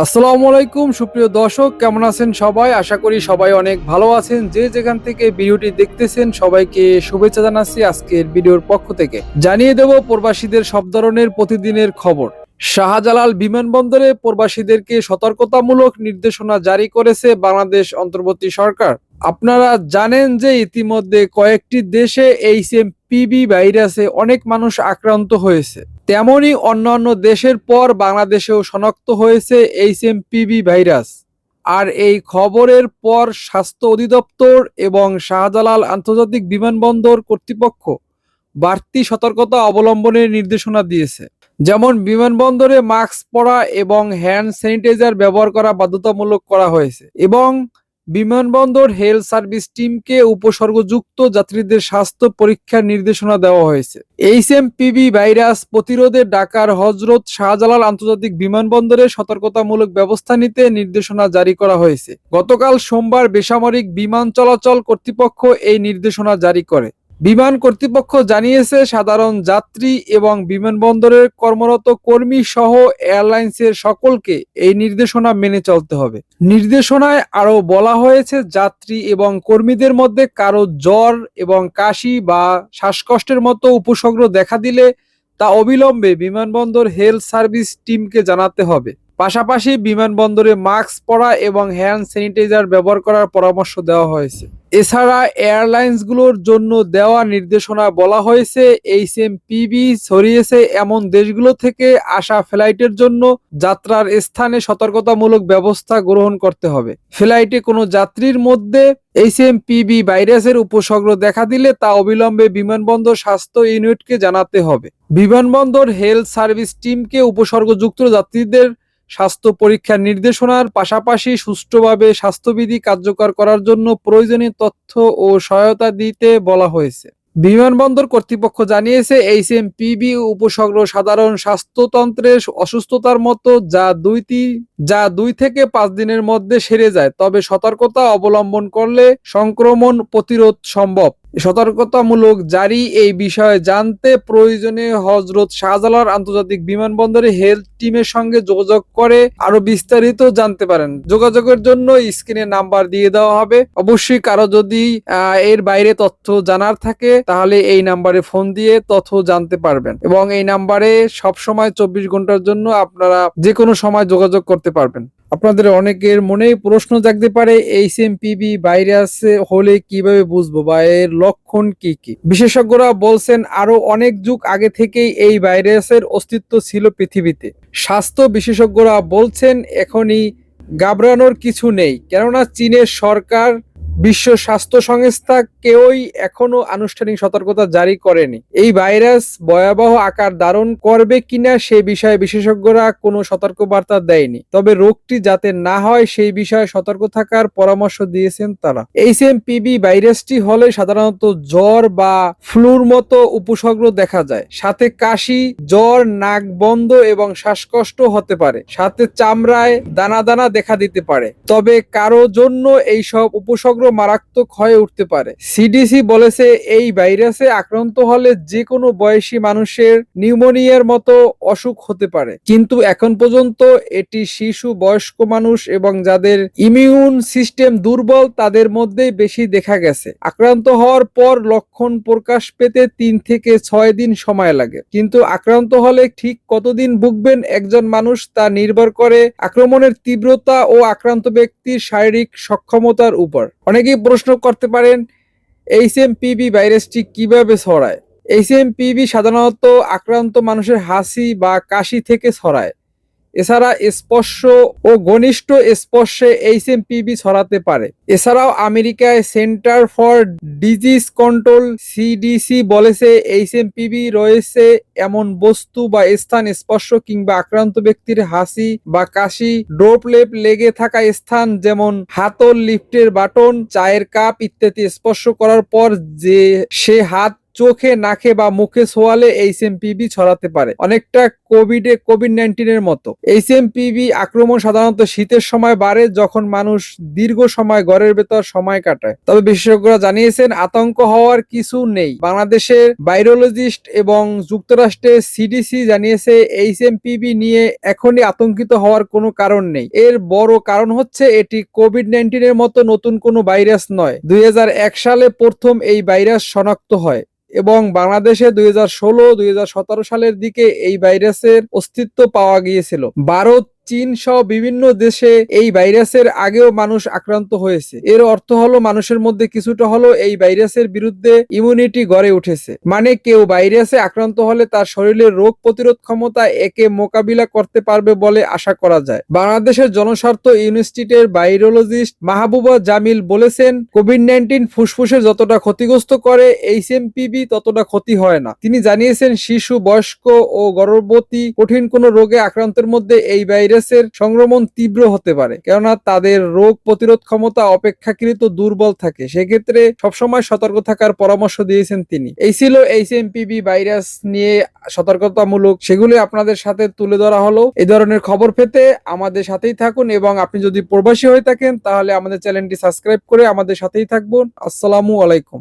আসসালামু আলাইকুম, সুপ্রিয় দর্শক, কেমন আছেন সবাই? আশা করি সবাই অনেক ভালো আছেন। যে যেখান থেকে ভিডিওটি দেখতেছেন, সবাইকে শুভেচ্ছা জানাচ্ছি আজকের ভিডিওর পক্ষ থেকে। জানিয়ে দেব প্রবাসীদের সব ধরনের প্রতিদিনের খবর। শাহজালাল বিমানবন্দরে প্রবাসীদেরকে সতর্কতামূলক নির্দেশনা জারি করেছে বাংলাদেশ অন্তর্বর্তী সরকার। আপনারা জানেন যে ইতিমধ্যে কয়েকটি দেশে এইচ এম পিবি ভাইরাসে অনেক মানুষ আক্রান্ত হয়েছে। তেমনি অন্যান্য দেশের পর বাংলাদেশেও শনাক্ত হয়েছে এইচ এম ভাইরাস। আর এই খবরের পর স্বাস্থ্য অধিদপ্তর এবং শাহজালাল আন্তর্জাতিক বিমানবন্দর কর্তৃপক্ষ বাড়তি সতর্কতা অবলম্বনের নির্দেশনা দিয়েছে। যেমন বিমানবন্দরে মাস্ক পরা এবং হ্যান্ড স্যানিটাইজার ব্যবহার করা বাধ্যতামূলক করা হয়েছে এবং বিমানবন্দর হেলথ সার্ভিস টিমকে উপসর্গযুক্ত যাত্রীদের স্বাস্থ্য পরীক্ষার নির্দেশনা দেওয়া হয়েছে। এইচ এম পিবি ভাইরাস প্রতিরোধে ডাকার হজরত শাহজালাল আন্তর্জাতিক বিমানবন্দরে সতর্কতামূলক ব্যবস্থা নিতে নির্দেশনা জারি করা হয়েছে। গতকাল সোমবার বেসামরিক বিমান চলাচল কর্তৃপক্ষ এই নির্দেশনা জারি করে। বিমান কর্তৃপক্ষ জানিয়েছে, সাধারণ যাত্রী এবং বিমানবন্দরের কর্মরত কর্মী সহ এয়ারলাইন্সের সকলকে এই নির্দেশনা মেনে চলতে হবে। নির্দেশনায় আরও বলা হয়েছে, যাত্রী এবং কর্মীদের মধ্যে কারও জ্বর এবং কাশি বা শ্বাসকষ্টের মতো উপসর্গ দেখা দিলে তা অবিলম্বে বিমানবন্দর হেলথ সার্ভিস টিমকে জানাতে হবে। পাশাপাশি বিমানবন্দরে মাস্ক পরা এবং হ্যান্ড স্যানিটাইজার ব্যবহার করার পরামর্শ দেওয়া হয়েছে। এছাড়া এয়ারলাইন্সগুলোর জন্য দেওয়া নির্দেশনা বলা হয়েছে, এইচ এম পিবি ছড়িয়েছে এমন দেশগুলো থেকে আসা ফ্লাইটের জন্য যাত্রার স্থানে সতর্কতামূলক ব্যবস্থা গ্রহণ করতে হবে। ফ্লাইটে কোনো যাত্রীর মধ্যে এইচ এম পিবি ভাইরাসের উপসর্গ দেখা দিলে তা অবিলম্বে বিমানবন্দর স্বাস্থ্য ইউনিটকে জানাতে হবে। বিমানবন্দর হেলথ সার্ভিস টিমকে উপসর্গযুক্ত যাত্রীদের স্বাস্থ্য পরীক্ষার নির্দেশনার পাশাপাশি সুষ্ঠুভাবে স্বাস্থ্যবিধি কার্যকর করার জন্য প্রয়োজনীয় তথ্য ও সহায়তা দিতে বলা হয়েছে। বিমানবন্দর কর্তৃপক্ষ জানিয়েছে এইচ এম পিবি উপসর্গ সাধারণ স্বাস্থ্যতন্ত্রের অসুস্থতার মতো যা দুই তি- যা দুই থেকে পাঁচ দিনের মধ্যে সেরে যায়। তবে সতর্কতা অবলম্বন করলে সংক্রমণ প্রতিরোধ সম্ভব। সতর্কতামূলক জারি এই বিষয়ে জানতে প্রয়োজনে হজরত শাহজালাল আন্তর্জাতিক বিমানবন্দরে হেলথ টিমের সঙ্গে যোগাযোগ করে আরও বিস্তারিত জানতে পারেন। যোগাযোগের জন্য স্ক্রিনে নাম্বার দিয়ে দেওয়া হবে। অবশ্যই কারও যদি এর বাইরে তথ্য জানার থাকে, তাহলে এই নাম্বারে ফোন দিয়ে তথ্য জানতে পারবেন। এবং এই নাম্বারে সব সময় চব্বিশ ঘণ্টার জন্য আপনারা যে কোনো সময় যোগাযোগ করতে পারবেন। আপনাদের অনেকের মনেই প্রশ্ন জাগতে পারে এইচ এম পিবি ভাইরাস হলে কীভাবে বুঝব বা এর লক্ষণ কি কি? বিশেষজ্ঞরা বলছেন, আরও অনেক যুগ আগে থেকেই এই ভাইরাসের অস্তিত্ব ছিল পৃথিবীতে। স্বাস্থ্য বিশেষজ্ঞরা বলছেন, এখনই ঘাবড়ানোর কিছু নেই। কেননা চীনের সরকার বিশ্ব স্বাস্থ্য সংস্থা কেউই এখনও আনুষ্ঠানিক সতর্কতা জারি করেনি। এই ভাইরাস ভয়াবহ আকার ধারণ করবে কিনা সে বিষয়ে বিশেষজ্ঞরা কোনো সতর্কবার্তা দেয়নি। তবে রোগটি যাতে না হয় সেই বিষয়ে সতর্ক থাকার পরামর্শ দিয়েছেন তারা। এইচ এম পিবি ভাইরাসটি হলে সাধারণত জ্বর বা ফ্লুর মতো উপসর্গ দেখা যায়। সাথে কাশি, জ্বর, নাক বন্ধ এবং শ্বাসকষ্ট হতে পারে। সাথে চামড়ায় দানা দানা দেখা দিতে পারে। তবে কারও জন্য এইসব উপসর্গ মারাত্মক হয়ে উঠতে পারে। সিডিসি বলেছে এই ভাইরাসে আক্রান্ত হলে যে কোনো বয়সী মানুষের নিউমোনিয়ার মতো অসুখ হতে পারে। কিন্তু এখন পর্যন্ত এটি শিশু, বয়স্ক মানুষ এবং যাদের ইমিউন সিস্টেম দুর্বল তাদের মধ্যেই বেশি দেখা গেছে। আক্রান্ত হওয়ার পর লক্ষণ প্রকাশ পেতে তিন থেকে ছয় দিন সময় লাগে। কিন্তু আক্রান্ত হলে ঠিক কতদিন ভুগবেন একজন মানুষ তা নির্ভর করে আক্রমণের তীব্রতা ও আক্রান্ত ব্যক্তির শারীরিক সক্ষমতার উপর। অনেকেই প্রশ্ন করতে পারেন এইচ এম পিবি ভাইরাসটি কীভাবে ছড়ায়? এইচ এম পিবি সাধারণত আক্রান্ত মানুষের হাসি বা কাশি থেকে ছড়ায়। এছাড়া স্পর্শ ও ঘনিষ্ঠ স্পর্শে এইচ এম পিবি ছড়াতে পারে। এছাড়াও আমেরিকায় center for disease control CDC বলেছে এইচ এম পিবি রয়েছে এমন বস্তু বা স্থান স্পর্শ কিংবা আক্রান্ত ব্যক্তির হাসি বা কাশি, ড্রপলেপ লেগে থাকা স্থান যেমন হাতল, লিফটের বাটন, চায়ের কাপ ইত্যাদি স্পর্শ করার পর যে সে হাত চোখে, নাকে বা মুখে ছোঁয়ালে এইচএমপিভি ছড়াতে পারে। অনেকটা কোভিডে কোভিড নাইন্টিনের মতো। এইচএমপিভি আক্রমণ সাধারণত শীতের সময় বাড়ে যখন মানুষ দীর্ঘ সময় ঘরের ভেতর সময় কাটায়। তবে বিশেষজ্ঞরা জানিয়েছেন, আতঙ্ক হওয়ার কিছু নেই। বাংলাদেশের ভাইরোলজিস্ট এবং যুক্তরাষ্ট্রের সিডিসি জানিয়েছে এইচ এইচএমপিভি নিয়ে এখনই আতঙ্কিত হওয়ার কোনো কারণ নেই। এর বড় কারণ হচ্ছে, এটি কোভিড নাইন্টিনের মতো নতুন কোনো ভাইরাস নয়। দুই সালে প্রথম এই ভাইরাস শনাক্ত হয়। এবং বাংলাদেশে দুই হাজার সালের দিকে এই ভাইরাসের অস্তিত্ব পাওয়া গিয়েছিল। ভারত চীন সহ বিভিন্ন দেশে এই ভাইরাসের আগেও মানুষ আক্রান্ত হয়েছে। এর অর্থ হলো মানুষের মধ্যে কিছুটা হলো এই ভাইরাসের বিরুদ্ধে ইমিউনিটি গড়ে উঠেছে। মানে কেউ ভাইরাসে আক্রান্ত হলে তার শরীরের রোগ প্রতিরোধ ক্ষমতা একে মোকাবিলা করতে পারবে বলে আশা করা যায়। বাংলাদেশের জনস্বার্থ ইনস্টিটিউটের ভাইরোলজিস্ট মাহবুবা জামিল বলেছেন কোভিড নাইন্টিন ফুসফুসে যতটা ক্ষতিগ্রস্ত করে, এইচএমপিভি ততটা ক্ষতি হয় না। তিনি জানিয়েছেন, শিশু, বয়স্ক ও গর্ভবতী কঠিন কোনো রোগে আক্রান্তের মধ্যে এই ভাইরাসের সংক্রমণ তীব্র হতে পারে, কেননা তাদের রোগ প্রতিরোধ ক্ষমতা অপেক্ষাকৃত দুর্বল থাকে। সেক্ষেত্রে সবসময় সতর্ক থাকার পরামর্শ দিয়েছেন তিনি। এই ছিল এইচ এইচএমপিভি ভাইরাস নিয়ে সতর্কতামূলক। সেগুলি আপনাদের সাথে তুলে ধরা হলো। এই ধরনের খবর পেতে আমাদের সাথেই থাকুন এবং আপনি যদি প্রবাসী হয়ে থাকেন, তাহলে আমাদের চ্যানেলটি সাবস্ক্রাইব করে আমাদের সাথেই থাকবেন। আসসালামু আলাইকুম।